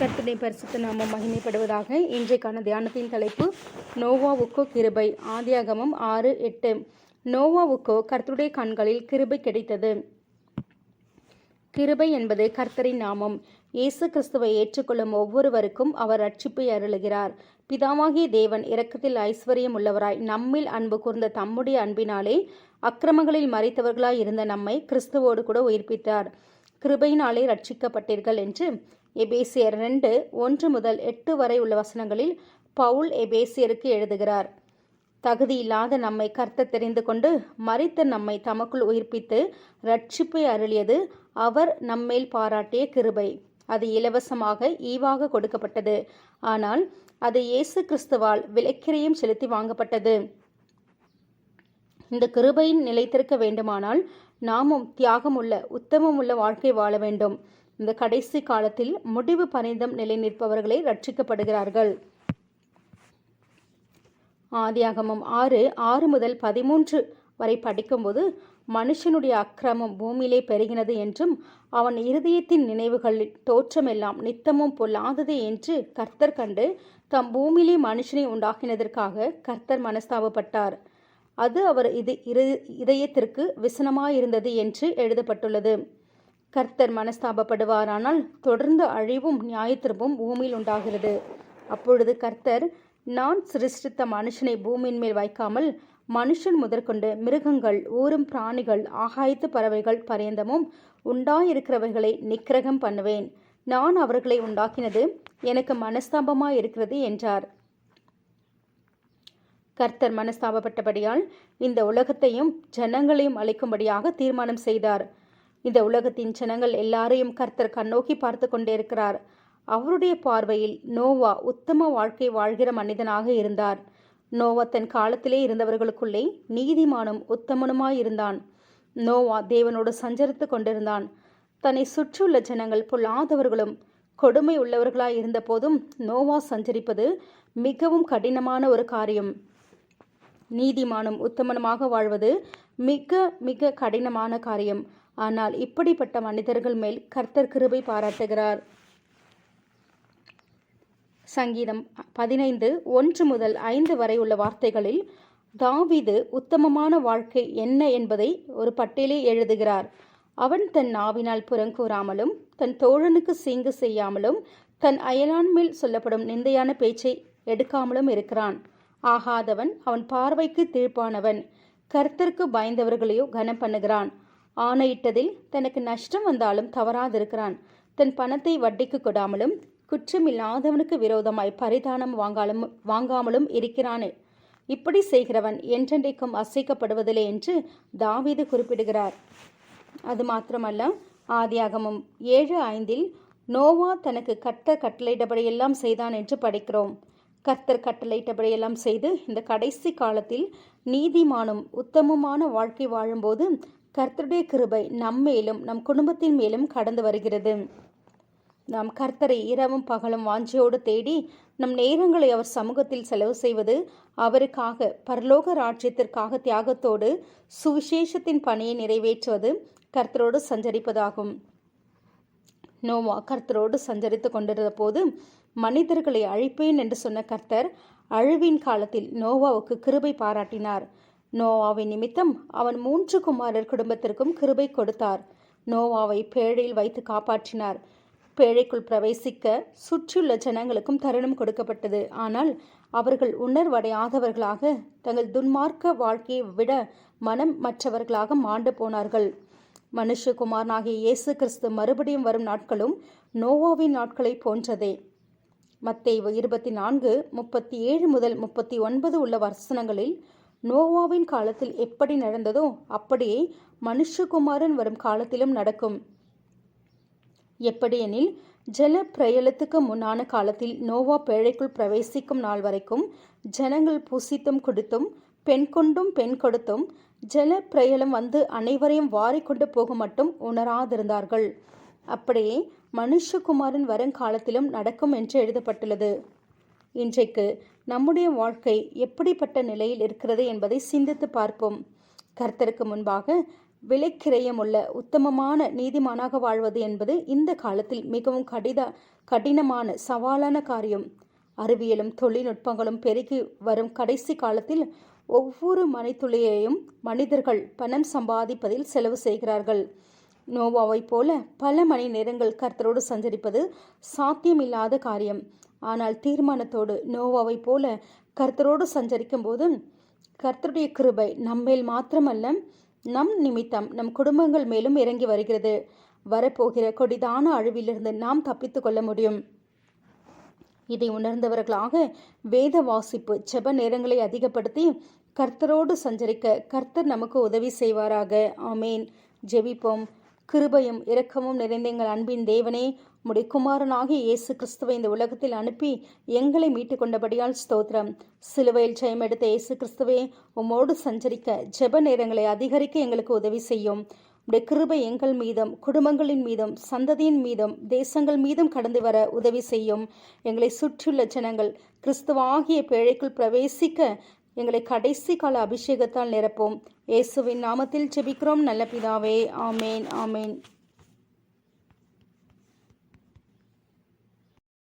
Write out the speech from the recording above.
கர்த்தனை பரிசுத்த நாமம் மகிமைப்படுவதாக இன்றைக்கான தியானத்தின் தலைப்பு நோவாவுக்கோ கிருபை ஆதியாகமம் ஆறு எட்டு. நோவாவுக்கோ கர்த்தருடைய கண்களில் கிருபை கிடைத்தது. கிருபை என்பது கர்த்தரின் நாமம். இயேசு கிறிஸ்துவை ஏற்றுக்கொள்ளும் ஒவ்வொருவருக்கும் அவர் ரட்சிப்பை அருளுகிறார். பிதாவாகிய தேவன் இரக்கத்தில் ஐஸ்வர்யம் உள்ளவராய் நம்மில் அன்பு கூர்ந்த தம்முடைய அன்பினாலே அக்கிரமங்களில் மறைத்தவர்களாய் இருந்த நம்மை கிறிஸ்துவோடு கூட உயிர்ப்பித்தார். கிருபையினாலே ரட்சிக்கப்பட்டீர்கள் என்று எபேசியர் ரெண்டு ஒன்று முதல் எட்டு வரை உள்ள வசனங்களில் பவுல் எபேசியருக்கு எழுதுகிறார். தகுதியில்லாத நம்மை கர்த்த தெரிந்து கொண்டு மறித்த நம்மை தமக்குள் உயிர்ப்பித்து ரட்சிப்பை அருளியது அவர் நம்மேல் பாராட்டிய கிருபை. அது இலவசமாக ஈவாக கொடுக்கப்பட்டது. ஆனால் அது இயேசு கிறிஸ்துவால் விலைக்கிரையும் செலுத்தி வாங்கப்பட்டது. இந்த கிருபையின் நிலைத்திருக்க வேண்டுமானால் நாமும் தியாகமுள்ள உத்தமமுள்ள வாழ்க்கை வாழ வேண்டும். இந்த கடைசி காலத்தில் முடிவு பரிந்தம் நிலை நிற்பவர்களே ரட்சிக்கப்படுகிறார்கள். ஆதியாகமம் ஆறு ஆறு முதல் பதிமூன்று வரை படிக்கும்போது மனுஷனுடைய அக்கிரமம் பூமியிலே பெருகினது என்றும் அவன் இருதயத்தின் நினைவுகளில் தோற்றமெல்லாம் நித்தமும் பொல்லாதது என்று கர்த்தர் கண்டு தம் பூமியிலே மனுஷனை உண்டாக்கினதற்காக கர்த்தர் மனஸ்தாபப்பட்டார். அது அவர் இது இரு இதயத்திற்கு விசனமாயிருந்தது என்று எழுதப்பட்டுள்ளது. கர்த்தர் மனஸ்தாபப்படுவாரானால் தொடர்ந்து அழிவும் நியாயத்திருப்பும் பூமியில் உண்டாகிறது. அப்பொழுது கர்த்தர் நான் சிருஷ்டித்த மனுஷனை பூமியின் மேல் வைக்காமல் மனுஷன் முதற்கொண்டு மிருகங்கள் ஊரும் பிராணிகள் ஆகாயத்து பறவைகள் பரியந்தமும் உண்டாயிருக்கிறவைகளை நிக்கிரகம் பண்ணுவேன். நான் அவர்களை உண்டாக்கினது எனக்கு மனஸ்தாபமாக இருக்கிறது என்றார். கர்த்தர் மனஸ்தாபப்பட்டபடியால் இந்த உலகத்தையும் ஜனங்களையும் அழைக்கும்படியாக தீர்மானம் செய்தார். இந்த உலகத்தின் ஜனங்கள் எல்லாரையும் கர்த்தர் கண்ணோக்கி பார்த்து கொண்டே இருக்கிறார் அவருடைய பார்வையில் நோவா உத்தம வாழ்க்கை வாழ்கிற மனிதனாக இருந்தார். நோவா தன் காலத்திலே இருந்தவர்களுக்குள்ளே நீதிமானும் உத்தமனுமாயிருந்தான். நோவா தேவனோடு சஞ்சரித்து கொண்டிருந்தான். தன்னை சுற்றியுள்ள ஜனங்கள் பொல்லாதவர்களும் கொடுமை உள்ளவர்களாய் இருந்த போதும் நோவா சஞ்சரிப்பது மிகவும் கடினமான ஒரு காரியம். நீதிமானும் உத்தமனுமாக வாழ்வது மிக மிக கடினமான காரியம். ஆனால் இப்படிப்பட்ட மனிதர்கள் மேல் கர்த்தர் கிருபை பாராட்டுகிறார். சங்கீதம் பதினைந்து ஒன்று முதல் ஐந்து வரை உள்ள வார்த்தைகளில் தாவிது உத்தமமான வாழ்க்கை என்ன என்பதை ஒரு பட்டியலே எழுதுகிறார். அவன் தன் நாவினால் புறங்கூறாமலும் தன் தோழனுக்கு சீங்கு செய்யாமலும் தன் அயலான் மேல் சொல்லப்படும் நிந்தையான பேச்சை எடுக்காமலும் இருக்கிறான். ஆகாதவன் அவன் பார்வைக்கு தீர்ப்பானவன். கர்த்தருக்கு பயந்தவர்களையோ கனம் பண்ணுகிறான். ஆணையிட்டதில் தனக்கு நஷ்டம் வந்தாலும் தவறாதிருக்கிறான். தன் பணத்தை வட்டிக்கு கொடாமலும் குற்றமில்லாதவனுக்கு விரோதமாய் பரிதானம் வாங்காலும் வாங்காமலும் இருக்கிறானே. இப்படி செய்கிறவன் என்றென்றைக்கும் அசைக்கப்படுவதில்லை என்று தாவீது குறிப்பிடுகிறார். அது மாத்திரமல்ல ஆதியாகமும் ஏழு ஐந்தில் நோவா தனக்கு கர்த்தர் கட்டளையிட்டபடியெல்லாம் செய்தான் என்று படிக்கிறோம். கர்த்தர் கட்டளையிட்டபடியெல்லாம் செய்து இந்த கடைசி காலத்தில் நீதிமானும் உத்தமமான வாழ்க்கை வாழும்போது கர்த்தருடைய கிருபை நம்மேலும் நம் குடும்பத்தின் மேலும் கடந்து வருகிறது. நாம் கர்த்தரை இரவும் பகலும் வாஞ்சியோடு தேடி நம் நேரங்களை அவர் சமூகத்தில் செலவு செய்வது அவருக்காக பரலோக ராஜ்யத்திற்காக தியாகத்தோடு சுவிசேஷத்தின் பணியை நிறைவேற்றுவது கர்த்தரோடு சஞ்சரிப்பதாகும். நோவா கர்த்தரோடு சஞ்சரித்து கொண்டிருந்த போது மனிதர்களை அழிப்பேன் என்று சொன்ன கர்த்தர் அழிவின் காலத்தில் நோவாவுக்கு கிருபை பாராட்டினார். நோவாவின் நிமித்தம் அவன் மூன்று குமாரர் குடும்பத்திற்கும் கிருபை கொடுத்தார். நோவாவை பேழையில் வைத்து காப்பாற்றினார். பேழைக்குள் பிரவேசிக்க சுற்றியுள்ள ஜனங்களுக்கும் தருணம் கொடுக்கப்பட்டது. ஆனால் அவர்கள் உணர்வடையாதவர்களாக தங்கள் துன்மார்க்க வாழ்க்கையை விட மனம் மற்றவர்களாக மாண்டு போனார்கள். மனுஷகுமாரனாகிய இயேசு கிறிஸ்து மறுபடியும் வரும் நாட்களும் நோவாவின் நாட்களை போன்றதே. மத்தை இருபத்தி நான்கு முப்பத்தி ஏழு முதல் முப்பத்தி ஒன்பது உள்ள வசனங்களில் நோவாவின் காலத்தில் எப்படி நடந்ததோ அப்படியே மனுஷகுமாரன் வரும் காலத்திலும் நடக்கும். எப்படியெனில் ஜல பிரயலத்துக்கு முன்னான காலத்தில் நோவா பேழைக்குள் பிரவேசிக்கும் நாள் வரைக்கும் ஜனங்கள் புசித்தும் குடித்தும் பெண் கொண்டும் பெண் கொடுத்தும் ஜல பிரயலம் வந்து அனைவரையும் வாரிக்கொண்டு போக மட்டும் உணராதிருந்தார்கள். அப்படியே மனுஷகுமாரன் வருங்காலத்திலும் நடக்கும் என்று எழுதப்பட்டுள்ளது. இன்றைக்கு நம்முடைய வாழ்க்கை எப்படிப்பட்ட நிலையில் இருக்கிறது என்பதை சிந்தித்து பார்ப்போம். கர்த்தருக்கு முன்பாக விலைக்கிரயமுள்ள உத்தமமான நீதிமானாக வாழ்வது என்பது இந்த காலத்தில் மிகவும் கடித கடினமான சவாலான காரியம். அறிவியலும் தொழில்நுட்பங்களும் பெருகி வரும் கடைசி காலத்தில் ஒவ்வொரு மணித்துளியையும் மனிதர்கள் பணம் சம்பாதிப்பதில் செலவு செய்கிறார்கள். நோவாவைப் போல பல மணி நேரங்கள் கர்த்தரோடு சஞ்சரிப்பது சாத்தியமில்லாத காரியம். ஆனால் தீர்மானத்தோடு நோவாவைப் போல கர்த்தரோடு சஞ்சரிக்கும் போது கர்த்தருடைய கிருபை நம்மேல் மாத்திரமல்ல நம் நிமித்தம் நம் குடும்பங்கள் மேலும் இறங்கி வருகிறது. வரப்போகிற கொடிதான அழிவிலிருந்து நாம் தப்பித்து கொள்ள முடியும். இதை உணர்ந்தவர்களாக வேத வாசிப்பு செப நேரங்களை அதிகப்படுத்தி கர்த்தரோடு சஞ்சரிக்க கர்த்தர் நமக்கு உதவி செய்வாராக. ஆமேன். ஜெபிப்போம். கிருபையும் இரக்கமும் நிறைந்த எங்கள் அன்பின் தேவனே உம்முடைய குமாரனாகிய இயேசு கிறிஸ்துவை இந்த உலகத்தில் அனுப்பி எங்களை மீட்டு கொண்டபடியால் ஸ்தோத்திரம். சிலுவையில் ஜெயம் எடுத்த இயேசு கிறிஸ்துவே உம்மோடு சஞ்சரிக்க ஜெப நேரங்களை அதிகரிக்க எங்களுக்கு உதவி செய்யும். உடைய கிருபை எங்கள் மீதும் குடும்பங்களின் மீதும் சந்ததியின் மீதும் தேசங்கள் மீதும் கடந்து வர உதவி செய்யும். எங்களை சுற்றியுள்ள ஜனங்கள் கிறிஸ்துவாகிய பேழைக்குள் பிரவேசிக்க எங்களை கடைசி கால அபிஷேகத்தால் நிரப்போம். இயேசுவின் நாமத்தில் செபிக்கிறோம் நல்ல பிதாவே ஆமேன் ஆமேன்.